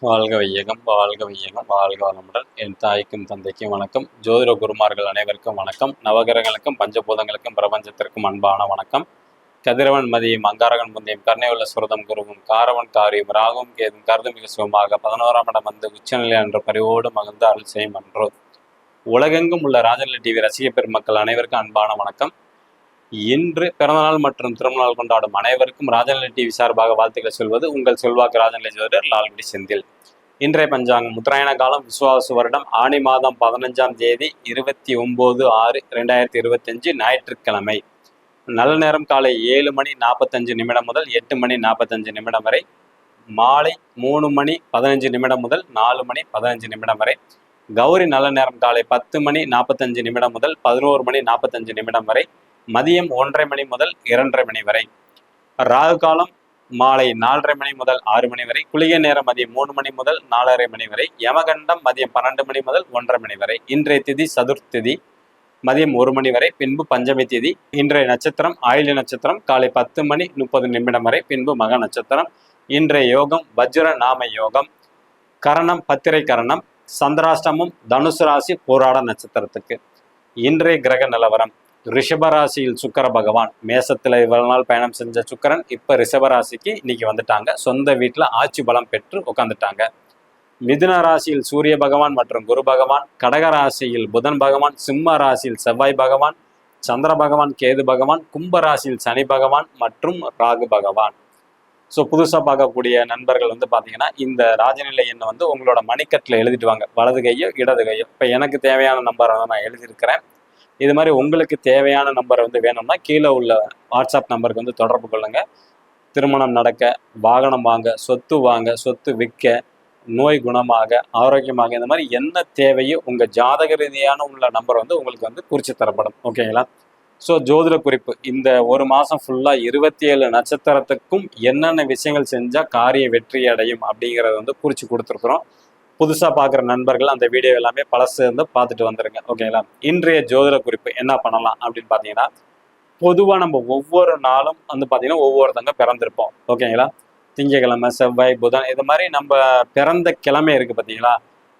வாழ்க வையகம் வாழ்க வையகம் வாழ்க வளமுடன். என் தாய்க்கும் தந்தைக்கும் வணக்கம். ஜோதிட குருமார்கள் அனைவருக்கும் வணக்கம். நவகிரகங்களுக்கும் பஞ்சபூதங்களுக்கும் பிரபஞ்சத்திற்கும் அன்பான வணக்கம். கதிரவன் மதியம் அங்காரகன் முந்தையும் கர்ணையுள்ள சுரதம் குருவும் காரவன் காரியம் ராகும் கேதும் கருது மிக சுகமாக பதினோராம் இடம் வந்து உச்சநிலை அன்று பரிவோடு மகிழ்ந்து அருள் செய்யும் அன்றோ. உலகெங்கும் உள்ள ராஜநிலை டிவி ரசிக பெருமக்கள் அனைவருக்கும் அன்பான வணக்கம். இன்று பிறந்தநாள் மற்றும் திருமணநாள் கொண்டாடும் அனைவருக்கும் ராஜநிலை டிவி சார்பாக வாழ்த்துக்களை சொல்வது உங்கள் செல்வாக்கு ராஜநிலை ஜோதிடர் லால்குடி செந்தில். இன்றைய பஞ்சாங்கம் உத்தராயண காலம் விசுவாச வருடம் ஆணி மாதம் பதினஞ்சாம் தேதி இருபத்தி ஒன்பது ஆறு ரெண்டாயிரத்தி இருபத்தஞ்சு ஞாயிற்றுக்கிழமை. நல்ல நேரம் காலை ஏழு மணி நாற்பத்தஞ்சு நிமிடம் முதல் எட்டு மணி நாற்பத்தஞ்சு நிமிடம் வரை மாலை மூணு மணி பதினஞ்சு நிமிடம் முதல் நாலு மணி பதினஞ்சு நிமிடம் வரை கௌரி நல்ல நேரம் காலை பத்து மணி நாற்பத்தஞ்சு நிமிடம் முதல் பதினோரு மணி நாற்பத்தஞ்சு நிமிடம் வரை மதியம் ஒன்றரை மணி முதல் இரண்டரை மணி வரை. ராகு காலம் மாலை நாலரை மணி முதல் ஆறு மணி வரை. குளிகை நேரம் மதியம் மூணு மணி முதல் நாலரை மணி வரை. யமகண்டம் மதியம் பன்னெண்டு மணி முதல் ஒன்றரை மணி வரை. இன்றைய திதி சதுர்த்திதி மதியம் ஒரு மணி வரை பின்பு பஞ்சமி திதி. இன்றைய நட்சத்திரம் ஆயில நட்சத்திரம் காலை பத்து மணி முப்பது நிமிடம் வரை பின்பு மக நட்சத்திரம். இன்றைய யோகம் வஜ்ர நாம யோகம். கரணம் பத்திரை கரணம் சந்திராஷ்டமும் தனுசு ராசி போராட நட்சத்திரத்துக்கு. இன்றைய கிரக நிலவரம். ரிஷபராசியில் சுக்கர பகவான். மேசத்தில் இவ்வளவு நாள் பயணம் செஞ்ச சுக்கரன் இப்போ ரிஷபராசிக்கு இன்னைக்கு வந்துட்டாங்க. சொந்த வீட்டில் ஆட்சி பலம் பெற்று உட்காந்துட்டாங்க மிதுன ராசியில் சூரிய பகவான் மற்றும் குரு பகவான். கடக ராசியில் புதன் பகவான் சிம்ம ராசியில் செவ்வாய் பகவான் சந்திர பகவான் கேது பகவான் கும்ப ராசியில் சனி பகவான் மற்றும் ராகு பகவான். ஸோ புதுசாக பார்க்கக்கூடிய நண்பர்கள் வந்து பார்த்தீங்கன்னா இந்த ராஜநிலை எண்ணை வந்து உங்களோட மணிக்கட்டில் எழுதிட்டு வாங்க. வலது கையோ இடது கையோ. இப்போ எனக்கு தேவையான நம்பரை வந்து நான் எழுதியிருக்கிறேன். இது மாதிரி உங்களுக்கு தேவையான நம்பர் வந்து வேணும்னா கீழே உள்ள வாட்ஸ்அப் நம்பருக்கு வந்து தொடர்பு கொள்ளுங்கள் திருமணம் நடக்க வாகனம் வாங்க சொத்து வாங்க சொத்து விற்க நோய் குணமாக ஆரோக்கியமாக இந்த மாதிரி என்ன தேவையோ உங்கள் ஜாதக ரீதியான உள்ள நம்பர் வந்து உங்களுக்கு வந்து குறித்து தரப்படும். ஓகேங்களா ஸோ ஜோதிட குறிப்பு. இந்த ஒரு மாதம் ஃபுல்லாக இருபத்தி ஏழு நட்சத்திரத்துக்கும் என்னென்ன விஷயங்கள் செஞ்சால் காரிய வெற்றி அடையும் அப்படிங்கிறத வந்து குறித்து கொடுத்துருக்குறோம். புதுசாக பார்க்குற நண்பர்கள் அந்த வீடியோ எல்லாமே பழசு இருந்து பார்த்துட்டு வந்துருங்க ஓகேங்களா இன்றைய ஜோதிட குறிப்பு என்ன பண்ணலாம் அப்படின்னு பார்த்தீங்கன்னா பொதுவாக நம்ம ஒவ்வொரு நாளும் வந்து பார்த்தீங்கன்னா ஒவ்வொருத்தங்க பிறந்திருப்போம் ஓகேங்களா திங்கக்கிழமை செவ்வாய் புதன் இது மாதிரி நம்ம பிறந்த கிழமை இருக்குது பார்த்தீங்களா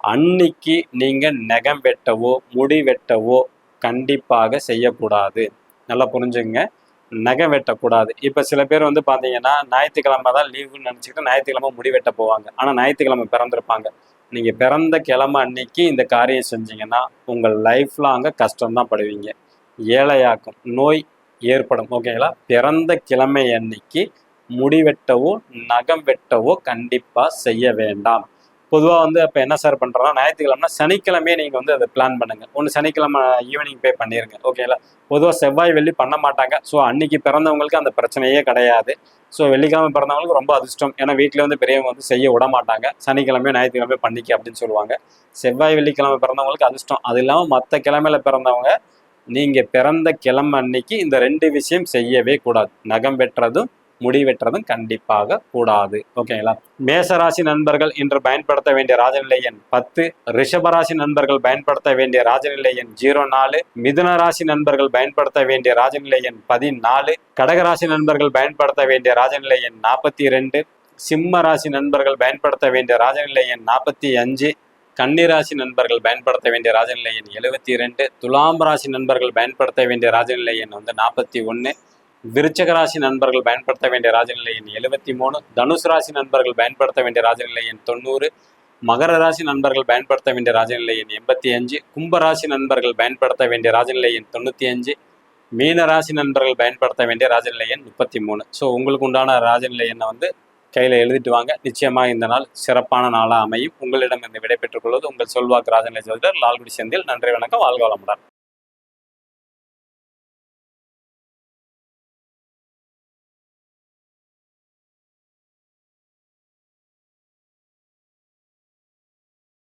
அன்னைக்கு நீங்கள் நகம் வெட்டவோ முடி வெட்டவோ கண்டிப்பாக செய்யக்கூடாது. நல்லா புரிஞ்சுங்க நகை வெட்டக்கூடாது. இப்போ சில பேர் வந்து பார்த்தீங்கன்னா ஞாயிற்றுக்கிழமை தான் லீவுன்னு நினச்சிக்கிட்டு ஞாயிற்றுக்கிழமை முடி வெட்ட போவாங்க. ஆனால் ஞாயிற்றுக்கிழமை பிறந்திருப்பாங்க. நீங்கள் பிறந்த கிழமை அன்னைக்கு இந்த காரியம் செஞ்சீங்கன்னா உங்கள் லைஃப் லாங்க கஷ்டம்தான் படுவீங்க. ஏழையாக்கும் நோய் ஏற்படும் ஓகேங்களா பிறந்த கிழமை அன்னைக்கு முடி வெட்டவோ நகம் வெட்டவோ கண்டிப்பாக செய்ய வேண்டாம். பொதுவாக வந்து அப்போ என்ன சார் பண்ணுறோம்னா ஞாயிற்றுக்கிழமை சனிக்கிழமையே நீங்கள் வந்து அதை பிளான் பண்ணுங்கள் ஒன்று சனிக்கிழமை ஈவினிங் பே பண்ணிடுங்க ஓகேங்களா பொதுவாக செவ்வாய் வெள்ளி பண்ண மாட்டாங்க. ஸோ அன்னைக்கு பிறந்தவங்களுக்கு அந்த பிரச்சனையே கிடையாது. ஸோ வெள்ளிக்கிழமை பிறந்தவங்களுக்கு ரொம்ப அதிர்ஷ்டம். ஏன்னா வீட்டில் வந்து பெரியவங்க வந்து செய்ய விட மாட்டாங்க. சனிக்கிழமையோ ஞாயிற்றுக்கிழமை பண்ணிக்க அப்படின்னு சொல்லுவாங்க. செவ்வாய் வெள்ளிக்கிழமை பிறந்தவங்களுக்கு அதிர்ஷ்டம். அது இல்லாமல் மற்ற கிழமையில பிறந்தவங்க நீங்கள் பிறந்த கிழமை அன்னைக்கு இந்த ரெண்டு விஷயம் செய்யவே கூடாது. நகம் வெட்டுறதும் முடி வெட்டுறதும் கண்டிப்பாக கூடாது. ஓகேங்களா? மேசராசி நண்பர்கள் இன்று பயன்படுத்த வேண்டிய ராஜநிலை எண் பத்து ரிஷபராசி நண்பர்கள் பயன்படுத்த வேண்டிய ராஜநிலை எண் ஜீரோ நாலு மிதுன ராசி நண்பர்கள் பயன்படுத்த வேண்டிய ராஜநிலை எண் பதினாலு கடகராசி நண்பர்கள் பயன்படுத்த வேண்டிய ராஜநிலை எண் நாற்பத்தி ரெண்டு சிம்ம ராசி நண்பர்கள் பயன்படுத்த வேண்டிய ராஜநிலை எண் நாற்பத்தி அஞ்சு கன்னிராசி நண்பர்கள் பயன்படுத்த வேண்டிய ராஜநிலை எண் எழுபத்தி ரெண்டு துலாம் ராசி நண்பர்கள் பயன்படுத்த வேண்டிய ராஜநிலை எண் வந்து நாற்பத்தி ஒன்று விருச்சக ராசி நண்பர்கள் பயன்படுத்த வேண்டிய ராஜநிலை எண் எழுபத்தி மூணு தனுசு ராசி நண்பர்கள் பயன்படுத்த வேண்டிய ராஜநிலை எண் தொண்ணூறு மகர ராசி நண்பர்கள் பயன்படுத்த வேண்டிய ராஜநிலை எண் எண்பத்தி அஞ்சு கும்ப ராசி நண்பர்கள் பயன்படுத்த வேண்டிய ராஜநிலை எண் தொண்ணூற்றி அஞ்சு மீன ராசி நண்பர்கள் பயன்படுத்த வேண்டிய ராஜநிலை எண் முப்பத்தி மூணு. ஸோ உங்களுக்கு உண்டான ராஜநிலை எண்ணை வந்து கையில் எழுதிட்டு வாங்க. நிச்சயமாக இந்த நாள் சிறப்பான நாளாக அமையும். உங்களிடம் இந்த விடை பெற்றுக் கொள்வது உங்கள் சொல்வாக்கு ராஜநிலை ஜோதிடர் லால்குடி செந்தில். நன்றி வணக்கம். வாழ்க வளமுடன்.